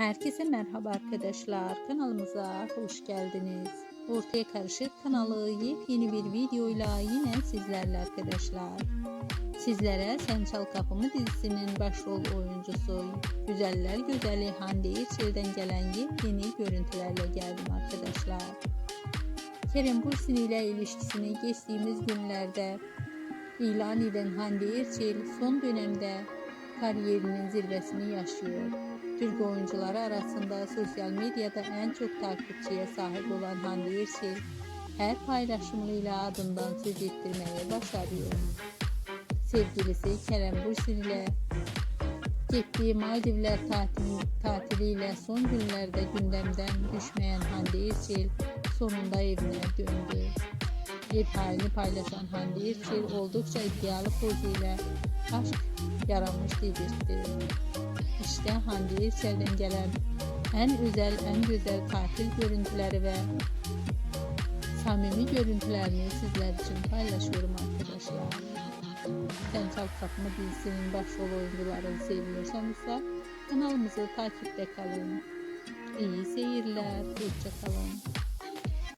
Herkese merhaba arkadaşlar. Kanalımıza hoş geldiniz. Ortaya Karışık kanalı yepyeni bir videoyla yine sizlerle arkadaşlar. Sizlere Sen Çal Kapımı dizisinin başrol oyuncusu Güzeller Güzeli Hande Erçel'den gelen yepyeni görüntülerle geldim arkadaşlar. Kerem Bürsin ile ilişkisini geçtiğimiz günlerde ilan eden Hande Erçel son dönemde kariyerinin zirvesini yaşıyor. Türk oyuncuları arasında sosyal medyada en çok takipçiye sahip olan Hande Erçel, her paylaşımıyla adından söz ettirmeye başarıyor. Sevgilisi Kerem Bürsin ile gittiği Maldivler tatil, tatiliyle son günlerde gündemden düşmeyen Hande Erçel sonunda evine döndü. Ev halini paylaşan Hande Erçel oldukça iddialı pozuyla aşk yaranmış dedirtti. İşte Hande Erçel'den gelen en özel, en güzel tatil görüntüleri ve samimi görüntülerini sizler için paylaşıyorum arkadaşlar. Sen Çal Kapımı dizisinin başrol oyuncularını seviyorsanız ise kanalımızı takipte kalın. İyi seyirler, hoşça kalın.